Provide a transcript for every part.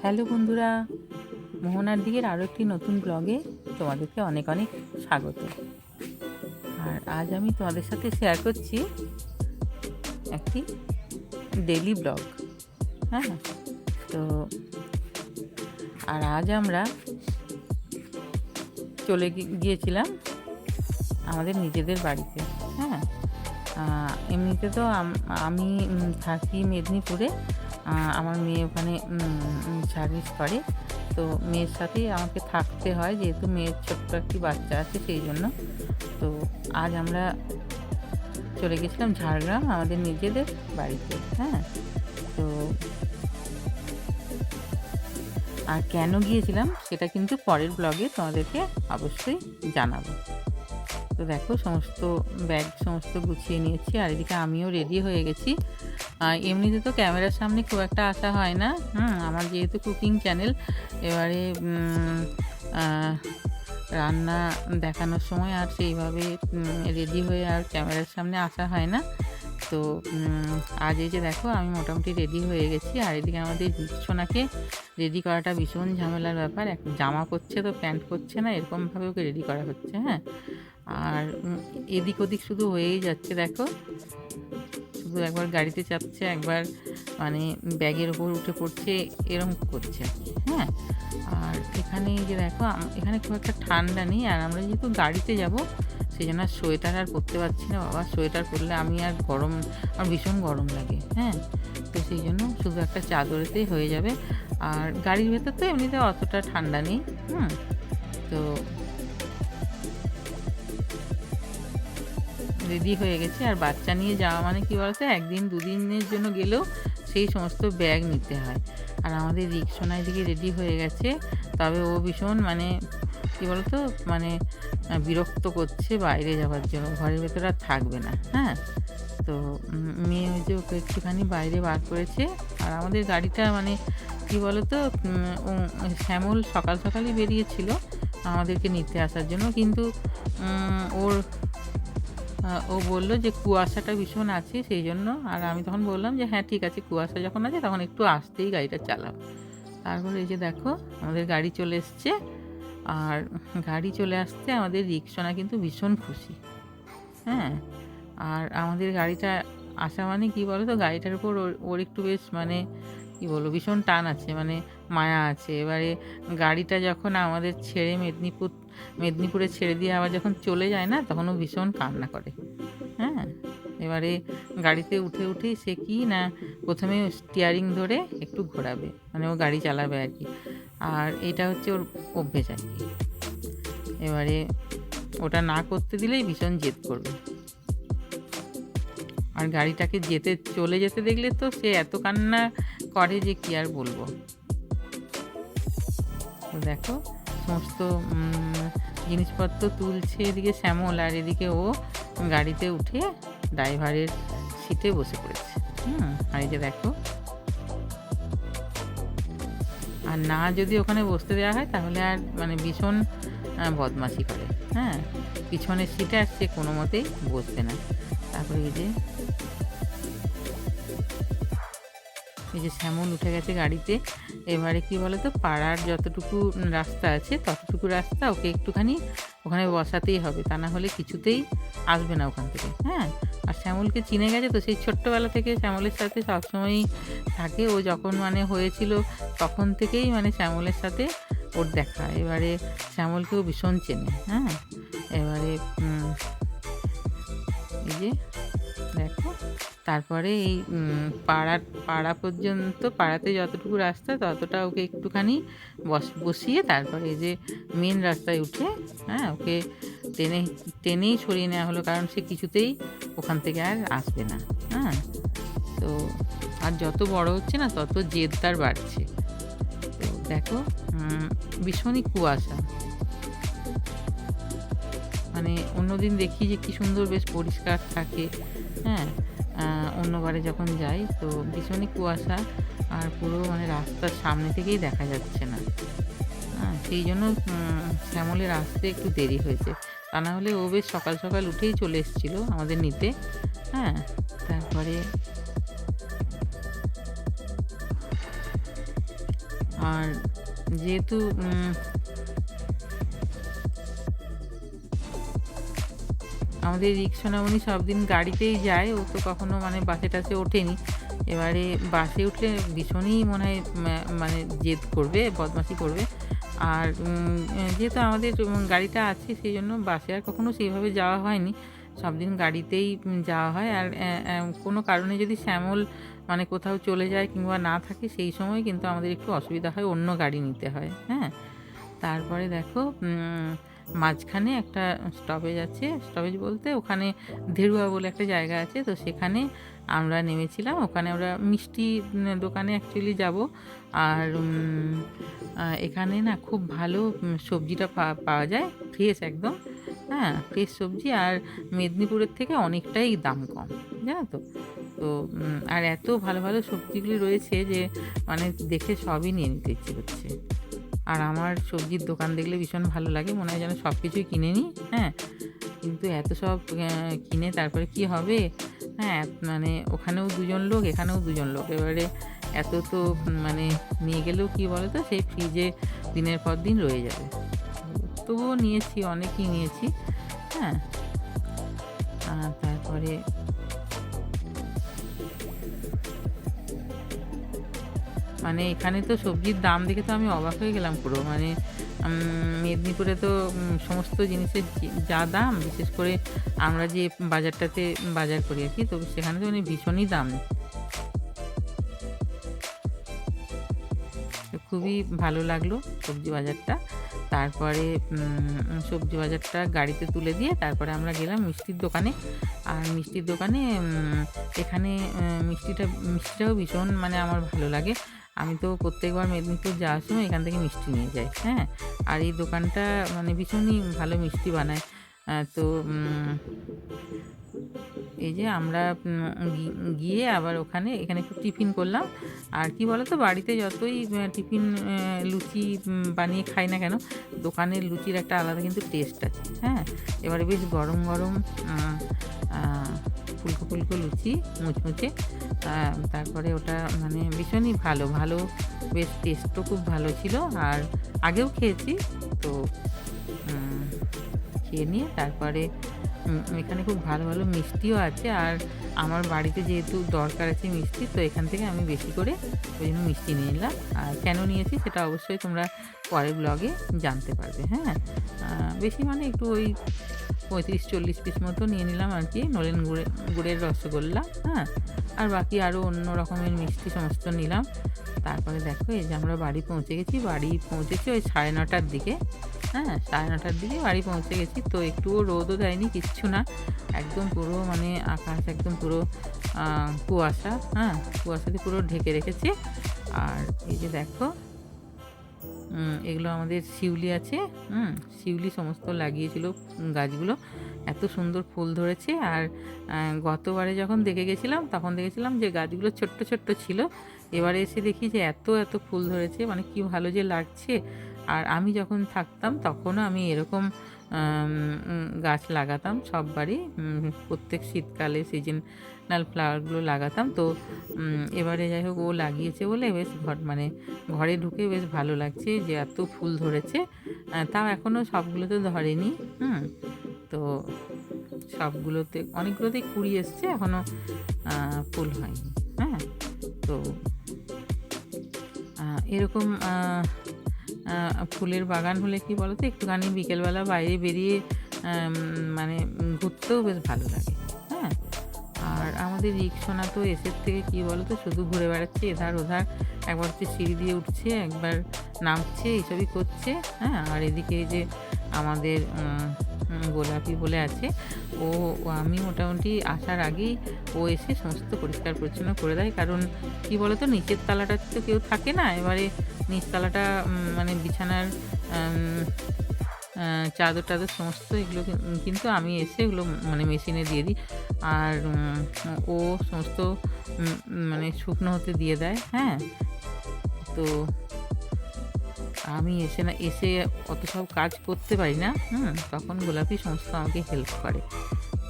Hello বন্ধুরা, মোহনার দিকের আরও একটি নতুন ব্লগে তোমাদেরকে অনেক অনেক স্বাগত। আর আজ আমি তোমাদের সাথে শেয়ার করছি একটি ডেলি ব্লগ হ্যাঁ তো আর আজ আমরা চলে গিয়েছিলাম আমাদের নিজেদের বাড়িতে। এমনিতে তো আমি থাকি মেদিনীপুরে। আমার মেয়ে ওখানে সার্ভিস করে। তো মেয়ের সাথেই আমাকে থাকতে হয়, যেহেতু মেয়ের ছোট্ট একটি বাচ্চা আছে সেই জন্য। তো আজ আমরা চলে গেছিলাম ঝাড়গ্রাম, আমাদের নিজেদের বাড়িতে হ্যাঁ? তো আর কেন গিয়েছিলাম, সেটা কিন্তু পরের ব্লগে তোমাদেরকে অবশ্যই জানাব। তো দেখো সমস্ত ব্যাগ সমস্ত গুছিয়ে নিয়েছি, আর এদিকে আমিও রেডি হয়ে গেছি। আর এমনিতে তো ক্যামেরার সামনে খুব একটা আসা হয় না, হুম, আমার যেহেতু কুকিং চ্যানেল এবারে রান্না দেখানোর সময় আর সেইভাবে রেডি হয়ে আর ক্যামেরার সামনে আসা হয় না। তো আজ এই যে দেখো আমি মোটামুটি রেডি হয়ে গেছি, আর এদিকে আমাদের সোনাকে রেডি করাটা ভীষণ ঝামেলার ব্যাপার। এক, জামা পরছে তো প্যান্ট পরছে না, এরকমভাবে ওকে রেডি করা হচ্ছে হ্যাঁ। আর এদিক ওদিক শুধু হয়েই যাচ্ছে, দেখো। শুধু একবার গাড়িতে চাপছে, একবার মানে ব্যাগের ওপর উঠে পড়ছে এরকম করছে। হ্যাঁ? আর এখানে যে দেখো এখানে খুব একটা ঠান্ডা নেই, আর আমরা যেহেতু গাড়িতে যাব সেই জন্য সোয়েটার আর পরতে পারছি না। বাবা, সোয়েটার পরলে আমি আর গরম, আমার ভীষণ গরম লাগে হ্যাঁ? তো সেই জন্য শুধু একটা চাদরেতেই হয়ে যাবে। আর গাড়ির ভেতর তো এমনিতে অতটা ঠান্ডা নেই, হুম? তো রেডি হয়ে গেছে। আর বাচ্চা নিয়ে যাওয়া মানে কি বলতো? একদিন দুদিনের জন্য গেলেও সেই সমস্ত ব্যাগ নিতে হয়। আর আমাদের রিক্সোনায় দিকে রেডি হয়ে গেছে। তবে ও ভীষণ মানে কি বলতো? মানে বিরক্ত করছে বাইরে যাওয়ার জন্য। ঘরের ভেতরে আর থাকবে না হ্যাঁ? তো মেয়ে যে ওকে একটুখানি বাইরে বার করেছে। আর আমাদের গাড়িটা মানে কি বলতো? শ্যামল সকাল সকালই বেরিয়েছিল আমাদেরকে নিতে আসার জন্য। কিন্তু ওর ও বলল যে কুয়াশাটা ভীষণ আছে, সেই জন্য। আর আমি তখন বললাম যে হ্যাঁ ঠিক আছে, কুয়াশা যখন আছে তখন একটু আসতেই গাড়িটা চালাও। তারপরে এই যে দেখো, আমাদের গাড়ি চলে এসছে। আর গাড়ি চলে আসতে আমাদের রিক্সোনা কিন্তু ভীষণ খুশি। হ্যাঁ? আর আমাদের গাড়িটা আসা মানে কি বলো তো গাড়িটার উপর ওর- ওর একটু বেশ মানে কি বলব, ভীষণ টান আছে মানে মায়া আছে। এবারে গাড়িটা যখন আমাদের ছেড়ে মেদিনীপুর মেদিনীপুরে ছেড়ে দিয়ে আবার যখন চলে যায় না তখন ও ভীষণ কান্না করে। হ্যাঁ এবারে গাড়িতে উঠে উঠেই সে কি না প্রথমে স্টিয়ারিং ধরে একটু ঘোরাবে মানে ও গাড়ি চালাবে আর কি। আর এটা হচ্ছে ওর অভ্যেস আর কি। এবারে ওটা না করতে দিলেই ভীষণ জেদ করবে। আর গাড়িটাকে যেতে, চলে যেতে দেখলে তো সে এত কান্না করে যে কি আর বলব। দেখো, সমস্ত জিনিসপত্র তুলছে এদিকে শ্যামল আর এদিকে ও গাড়িতে উঠে ড্রাইভারের সিটে বসে পড়েছে। হুম, আর এই যে দেখো। আর না যদি ওখানে বসতে দেওয়া হয় তাহলে আর মানে ভীষণ বদমাশি করে। হ্যাঁ পিছনের সিটে সে কোনো মতেই বসবে না। তারপরে এই যে এই যে শ্যামল উঠে গেছে গাড়িতে, এবারে কি বলো তো পাড়ার যতটুকু রাস্তা আছে, ততটুকু রাস্তা ওকে একটুখানি ওখানে বসাতেই হবে, তা না হলে কিছুতেই আসবে না ওখান থেকে হ্যাঁ? আর শ্যামলকে চিনে গেছে তো, সেই ছোট্টবেলা থেকে শ্যামলের সাথে সবসময়ই থাকে। ও যখন মানে হয়েছিল, তখন থেকেই মানে শ্যামলের সাথে ওর দেখা। এবারে শ্যামলকেও ভীষণ চেনে হ্যাঁ? এবারে এই যে, দেখো তারপরে এই পাড়ার পাড়া পর্যন্ত, পাড়াতে যতটুকু রাস্তা, ততটা ওকে একটুখানি বস, বসিয়ে তারপরে এই যে মেন রাস্তায় উঠে হ্যাঁ ওকে টেনে, টেনেই সরিয়ে নেওয়া হলো, কারণ সে কিছুতেই ওখান থেকে আর আসবে না হ্যাঁ। তো আর যত বড় হচ্ছে না, তত জেদ তার বাড়ছে। তো দেখো ভীষণই কুয়াশা। মানে অন্যদিন দেখি যে কি সুন্দর বেশ পরিষ্কার থাকে হ্যাঁ। অন্যবারে যখন যাই, তো ভীষণই কুয়াশা আর পুরো মানে রাস্তার সামনে থেকেই দেখা যাচ্ছে না। হ্যাঁ সেই জন্য শ্যামলের আসতে একটু দেরি হয়েছে। তা না হলে ও বেশ সকাল সকাল উঠেই চলে এসেছিল আমাদের নিতে। হ্যাঁ তারপরে আর যেহেতু আমাদের রিক্সা রিক্সোনামণি সব দিন গাড়িতেই যায় ও তো কখনো মানে বাসে টাসে ওঠেনি। এবারে বাসে উঠলে ভীষণই মনে হয় মানে জেদ করবে, বদমাশি করবে। আর যেহেতু আমাদের গাড়িটা আছে, সেই জন্য বাসে আর কখনো সেইভাবে যাওয়া হয়নি। সব দিন গাড়িতেই যাওয়া হয়। আর কোনো কারণে যদি শ্যামল মানে কোথাও চলে যায় কিংবা না থাকে, সেই সময় কিন্তু আমাদের একটু অসুবিধা হয়, অন্য গাড়ি নিতে হয়। হ্যাঁ? তারপরে দেখো মাঝখানে একটা স্টপেজ আছে। স্টপেজ বলতে ওখানে ধেরুয়া বলে একটা জায়গা আছে, তো সেখানে আমরা নেমেছিলাম। ওখানে আমরা মিষ্টি দোকানে অ্যাকচুয়ালি যাব। আর এখানে না খুব ভালো সবজিটা পাওয়া যায় ফ্রেশ একদম। হ্যাঁ ফ্রেশ সবজি আর মেদিনীপুরের থেকে অনেকটাই দাম কম, জানো তো? তো আর এত ভালো ভালো সবজিগুলি রয়েছে যে মানে দেখে সবই নিয়ে নিতে ইচ্ছে করছে। আর আমার সবজির দোকান দেখলে ভীষণ ভালো লাগে, মনে হয় যেন সব কিছুই কিনে নিই হ্যাঁ। কিন্তু এত সব কিনে তারপরে কি হবে? হ্যাঁ মানে ওখানেও দুজন লোক, এখানেও দুজন লোক। এবারে এত তো মানে নিয়ে গেলেও কি বলো তো সেই ফ্রিজে দিনের পর দিন রয়ে যাবে। তবুও নিয়েছি, অনেকই নিয়েছি হ্যাঁ। তারপরে মানে এখানে তো সবজির দাম দেখে তো আমি অবাক হয়ে গেলাম পুরো। মানে মেদিনীপুরে তো সমস্ত জিনিসের যা দাম, বিশেষ করে আমরা যে বাজারটাতে বাজার করি আর কি, তো সেখানে তো মানে ভীষণই দাম। খুবই ভালো লাগল সবজি বাজারটা। তারপরে সবজি বাজারটা গাড়িতে তুলে দিয়ে তারপরে আমরা গেলাম মিষ্টির দোকানে। আর মিষ্টির দোকানে এখানে মিষ্টিটা, মিষ্টিটাও ভীষণ মানে আমার ভালো লাগে। আমি তো প্রত্যেকবার মেদিনীপুর যাওয়ার সময় এখান থেকে মিষ্টি নিয়ে যাই হ্যাঁ? আর এই দোকানটা মানে ভীষণই ভালো মিষ্টি বানায়। তো এই যে আমরা গিয়ে আবার ওখানে, এখানে একটু টিফিন করলাম। আর কি বলো তো বাড়িতে যতই টিফিন লুচি বানিয়ে খাই না কেন, দোকানের লুচির একটা আলাদা কিন্তু টেস্ট আছে হ্যাঁ? এবারে বেশ গরম গরম ফুলকো ফুলকো লুচি মুচমুচে তারপরে ওটা মানে ভীষণই ভালো ভালো, বেশ টেস্টও খুব ভালো ছিল। আর আগেও খেয়েছি, তো খেয়ে নিয়ে তারপরে এখানে খুব ভালো ভালো মিষ্টিও আছে আর আমার বাড়িতে যেহেতু দরকার আছে মিষ্টি, তো এখান থেকে আমি বেশি করে ওই জন্য মিষ্টি নিয়ে নিলাম। আর কেন নিয়েছি সেটা অবশ্যই তোমরা পরের ব্লগে জানতে পারবে হ্যাঁ? বেশি মানে একটু ওই পঁয়ত্রিশ চল্লিশ পিস মতো নিয়ে নিলাম আর কি, নলেন গুড়ে, গুড়ের রসগোল্লা হ্যাঁ? আর বাকি আরও অন্য রকমের মিষ্টি সমস্ত নিলাম। তারপরে দেখো এই যে আমরা বাড়ি পৌঁছে গেছি, বাড়ি পৌঁছেছি ওই সাড়ে নটার দিকে। হ্যাঁ সাড়ে নটার দিকে বাড়ি পৌঁছে গেছি। তো একটুও রোদও দেয়নি, কিচ্ছু না। একদম পুরো মানে আকাশ একদম পুরো কুয়াশা হ্যাঁ কুয়াশাতে পুরো ঢেকে রেখেছে। আর এই যে দেখো এগুলো আমাদের শিউলি আছে, হুম, শিউলি সমস্ত লাগিয়েছিল গাছগুলো। এত সুন্দর ফুল ধরেছে। আর গতবারে যখন দেখে গেছিলাম, তখন দেখেছিলাম যে গাছগুলো ছোট্ট ছোট্ট ছিল। এবারে এসে দেখি যে এত এত ফুল ধরেছে। মানে কি ভালো যে লাগছে। আর আমি যখন থাকতাম তখনও আমি এরকম গাছ লাগাতাম সব বাড়ি প্রত্যেক শীতকালে সিজনাল ফ্লাওয়ারগুলো লাগাতাম। তো এবারে যাই হোক ও লাগিয়েছে বলে বেশ ঘর মানে ঘরে ঢুকে বেশ ভালো লাগছে যে এত ফুল ধরেছে। তাও এখনও সবগুলোতে ধরেনি, হুম। তো সবগুলোতে, অনেকগুলোতেই কুড়ি এসছে, এখনও ফুল হয়নি হ্যাঁ। তো এরকম ফুলের বাগান হলে কি বলতো, একটুখানি বিকেলবেলা বাইরে বেরিয়ে মানে ঘুরতেও বেশ ভালো লাগে হ্যাঁ? আর আমাদের রিক্সোনা তো এসের থেকে কি বলতো, শুধু ঘুরে বেড়াচ্ছে, এধার ওধার, একবার হচ্ছে সিঁড়ি দিয়ে উঠছে, একবার নামছে, এইসবই করছে হ্যাঁ? আর এদিকে যে আমাদের গোলাপি বলে আছে ও ও, আমি মোটামুটি আসার আগেই ও এসে সমস্ত পরিষ্কার পরিচ্ছন্ন করে দেয়, কারণ কি বলতো, নিচের তালাটা তো কেউ থাকে না, এবারে নিচতলাটা মানে বিছানার চাদর টাদর সমস্ত এগুলো কিন্তু আমি এসে এগুলো মানে মেশিনে দিয়ে দিই। আর ও সমস্ত মানে শুকনো হতে দিয়ে দেয় হ্যাঁ? তো আমি এসে না, এসে অত সব কাজ করতে পারি না, হুম? তখন গোলাপি সমস্ত আমাকে হেল্প করে।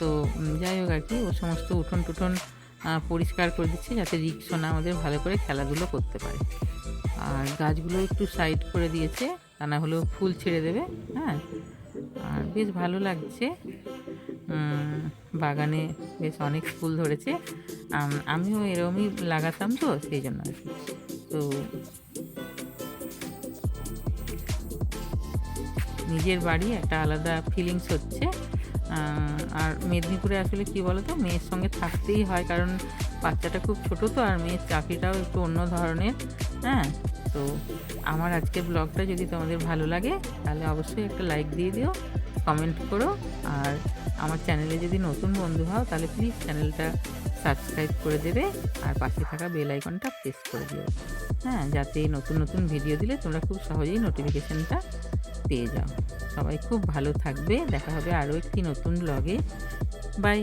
তো যাই হোক আর কি, ও সমস্ত উঠোন টুঠোন পরিষ্কার করে দিচ্ছে যাতে রিক্সোনা আমাদের ভালো করে খেলাধুলো করতে পারে। আর গাছগুলো একটু সাইড করে দিয়েছে, তা না হলেও ফুল ছেড়ে দেবে হ্যাঁ? আর বেশ ভালো লাগছে। বাগানে বেশ অনেক ফুল ধরেছে। আমিও এরকমই লাগাতাম তো, সেই জন্য আর কি। তো নিজের বাড়ি একটা আলাদা ফিলিংস হচ্ছে। আর মেদিনীপুরে আসলে কি বলতো, মেয়ের সঙ্গে থাকতেই হয়, কারণ বাচ্চাটা খুব ছোট তো, আর মেয়ের চাকরিটাও একটু অন্য ধরনের হ্যাঁ? তো আমার আজকের ব্লগটা যদি তোমাদের ভালো লাগে, তাহলে অবশ্যই একটা লাইক দিয়ে দিও কমেন্ট করো, আর আমার চ্যানেলে যদি নতুন বন্ধু হও, তাহলে প্লিজ চ্যানেলটা সাবস্ক্রাইব করে দেবে, আর পাশে থাকা বেল আইকনটা প্রেস করে দিও। হ্যাঁ যাতে নতুন নতুন ভিডিও দিলে তোমরা খুব সহজেই নোটিফিকেশানটা পেয়ে যাও। সবাই খুব ভালো থাকবে, দেখা হবে আরও একটি নতুন ব্লগে বাই